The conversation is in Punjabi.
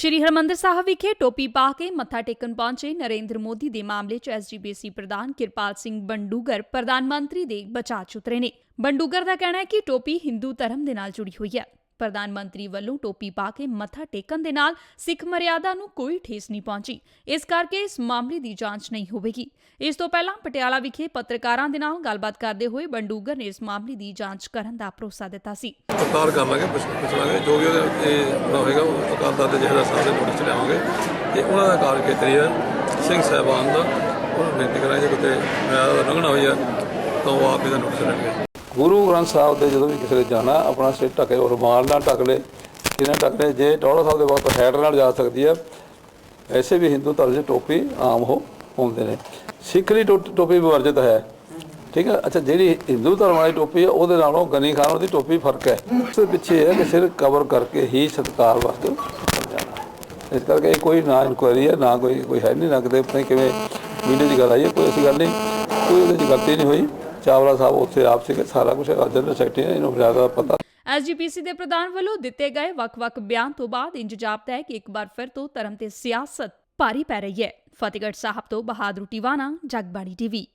ਸ਼੍ਰੀ ਹਰਮੰਦਰ ਸਾਹਿਬ ਵਿਖੇ ਟੋਪੀ ਪਾ ਕੇ ਮੱਥਾ ਟੇਕਣ ਪਹੁੰਚੇ ਨਰਿੰਦਰ ਮੋਦੀ ਦੇ ਮਾਮਲੇ 'ਚ ਐਸਜੀਪੀਸੀ ਪ੍ਰਧਾਨ ਕਿਰਪਾਲ ਸਿੰਘ ਬੰਡੂਗਰ ਪ੍ਰਧਾਨ ਮੰਤਰੀ ਦੇ ਬਚਾਅ 'ਚ ਉਤਰੇ ਨੇ। ਬੰਡੂਗਰ ਦਾ ਕਹਿਣਾ ਹੈ ਕਿ ਟੋਪੀ ਹਿੰਦੂ ਧਰਮ ਦੇ ਨਾਲ ਜੁੜੀ ਹੋਈ ਹੈ। ਪ੍ਰਧਾਨ ਮੰਤਰੀ ਵੱਲੋਂ ਟੋਪੀ ਪਾ ਕੇ ਮੱਥਾ ਟੇਕਣ ਦੇ ਨਾਲ ਸਿੱਖ ਮਰਿਆਦਾ ਨੂੰ ਕੋਈ ਠੇਸ ਨਹੀਂ ਪਹੁੰਚੀ। ਇਸ ਕਰਕੇ ਇਸ ਮਾਮਲੇ ਦੀ ਜਾਂਚ ਨਹੀਂ ਹੋਵੇਗੀ। ਇਸ ਤੋਂ ਪਹਿਲਾਂ ਪਟਿਆਲਾ ਵਿਖੇ ਪੱਤਰਕਾਰਾਂ ਦੇ ਨਾਲ ਗੱਲਬਾਤ ਕਰਦੇ ਹੋਏ ਬੰਡੂਗਰ ਨੇ ਇਸ ਮਾਮਲੇ ਦੀ ਜਾਂਚ ਕਰਨ ਦਾ ਭਰੋਸਾ ਦਿੱਤਾ ਸੀ। ਪੜਤਾਲ ਕਰ ਲਾਂਗੇ ਪੁੱਛ ਪੁੱਛ ਲਾਂਗੇ ਜੋ ਵੀ ਉਹਦੇ ਉੱਤੇ ਆਪਣਾ ਹੋਏਗਾ, ਉਹ ਅਕਾਲਦਾਰ ਦੇ ਜਿਹੜਾ ਸਾਹਿਬ ਦੇ ਨੋਟਿਸ 'ਚ ਲਿਆਵਾਂਗੇ। ਤੇ ਉਹਨਾਂ ਦਾ ਕਾਰਜ ਖੇਤਰੀ ਹੈ। ਸਿੰਘ ਸਾਹਿਬਾਨ ਦਾ, ਉਹਨਾਂ ਨੂੰ ਬੇਨਤੀ ਕਰਾਂਗੇ, ਜੇ ਕਿਤੇ ਮਿਆਦ ਦਾ ਲੰਘਣਾ ਹੋਈ ਹੈ ਤਾਂ ਉਹ ਆਪ ਇਹਦਾ ਨੋਟਿਸ ਲੈਣਗੇ ਗੁਰੂ ਗ੍ਰੰਥ ਸਾਹਿਬ ਦੇ ਜਦੋਂ ਵੀ ਕਿਸੇ ਨੇ ਜਾਣਾ, ਆਪਣਾ ਸਿਰ ਢੱਕੇ ਔਰ ਰੁਮਾਲ ਨਾਲ ਢੱਕ ਲੈ ਕਿਨਾਂ ਢੱਕ ਲੈ, ਜੇ ਟੌੜਾ ਸਾਹਿਬ ਦੇ ਵਕਤ ਹੈਡ ਨਾਲ ਜਾ ਸਕਦੀ ਹੈ, ਐਸੇ ਵੀ ਹਿੰਦੂ ਧਰਮ 'ਚ ਟੋਪੀ ਆਮ ਹੋ, ਹੁੰਦੇ ਨੇ। ਸਿੱਖ ਦੀ ਟੋ- ਟੋਪੀ ਵਰਜਿਤ ਹੈ। ਠੀਕ ਹੈ? ਅੱਛਾ, ਜਿਹੜੀ ਹਿੰਦੂ ਧਰਮ ਵਾਲੀ ਟੋਪੀ ਹੈ, ਉਹਦੇ ਨਾਲੋਂ ਗਨੀ ਖਾਨ ਦੀ ਟੋਪੀ ਫ਼ਰਕ ਹੈ। ਉਸ ਦੇ ਪਿੱਛੇ ਇਹ ਹੈ ਕਿ ਸਿਰ ਕਵਰ ਕਰਕੇ ਹੀ ਸਤਕਾਰ ਵਾਸਤੇ ਜਾਣਾ ਇਸ ਕਰਕੇ ਕੋਈ ਨਾ ਇਨਕੁਆਇਰੀ ਹੈ, ਨਾ ਕੋਈ ਕੋਈ ਹੈ ਨਹੀਂ ਲੱਗਦੇ ਪਤਾ ਕਿਵੇਂ ਮੀਡੀਆ ਦੀ ਗੱਲ ਆਈ ਹੈ, ਕੋਈ ਐਸੀ ਗੱਲ ਨਹੀਂ ਕੋਈ ਉਹਦੇ 'ਚ ਗਲਤੀ ਨਹੀਂ ਹੋਈ। ਚਾਵਲਾ ਸਾਹਿਬ ਉੱਥੇ ਆਪ ਸੀਗੇ, ਸਾਰਾ ਕੁਝ ਜਨਰਲ ਸੈਕਟਰੀ ਨੇ, ਇਹਨੂੰ ਜ਼ਿਆਦਾ ਪਤਾ। ਐਸਜੀਪੀਸੀ ਦੇ ਪ੍ਰਧਾਨ ਵੱਲੋਂ ਦਿੱਤੇ ਗਏ ਵੱਖ-ਵੱਖ ਬਿਆਨ ਤੋਂ ਬਾਅਦ ਇੰਜ ਜਾਪਦਾ ਹੈ ਕਿ ਇੱਕ ਵਾਰ ਫਿਰ ਤੋਂ ਧਰਮ ਤੇ ਸਿਆਸਤ ਭਾਰੀ ਪੈ ਰਹੀ ਹੈ। ਫਤਿਹਗੜ੍ਹ ਸਾਹਿਬ ਤੋਂ ਬਹਾਦਰ ਟਿਵਾਣਾ ਜਗਬਾਣੀ ਟੀਵੀ।